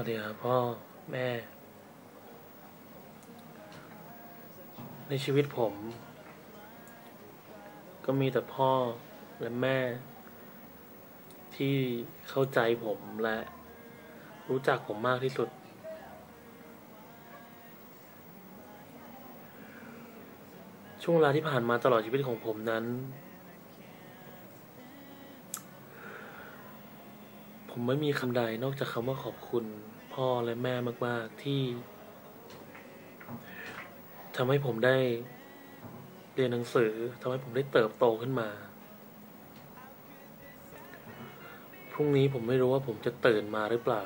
วัสดีครับพ่อแม่ ในชีวิตผม ก็มีแต่พ่อและแม่ ที่เข้าใจผมและรู้จักผมมากที่สุด ช่วงเวลาที่ผ่านมาตลอดชีวิตของผมนั้น ผมไม่มีคำใดนอกจากคำว่าขอบคุณ พ่อและแม่มาก ๆ ที่ทำให้ผมได้เรียนหนังสือทำให้ผมได้เติบโตขึ้นมา พรุ่งนี้ผมไม่รู้ว่าผมจะตื่นมาหรือเปล่า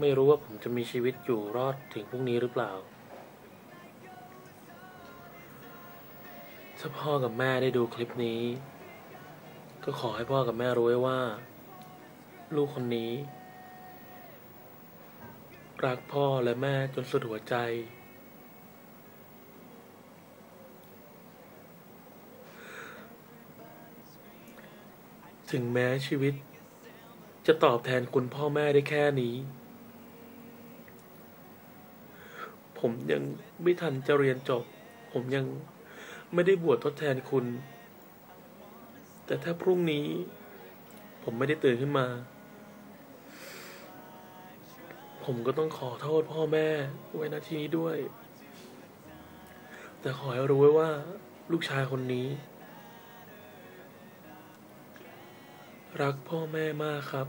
ไม่รู้ว่าผมจะมีชีวิตอยู่รอดถึงพรุ่งนี้หรือเปล่า ถ้าพ่อกับแม่ได้ดูคลิปนี้ ก็ขอให้พ่อกับแม่รู้ไว้ว่า ลูกคนนี้ รักพ่อและแม่จนสุดหัวใจ ถึงแม้ชีวิต จะตอบแทนคุณพ่อแม่ได้แค่นี้ ผมยังไม่ทันจะเรียนจบ ผมยังไม่ได้บวชทดแทนคุณ แต่ถ้าพรุ่งนี้ ผมไม่ได้ตื่นขึ้นมา ผมก็ต้องขอโทษพ่อแม่ไว้ณที่นี้ด้วย แต่ขอให้รู้ไว้ว่าลูกชายคนนี้ รักพ่อแม่มากครับ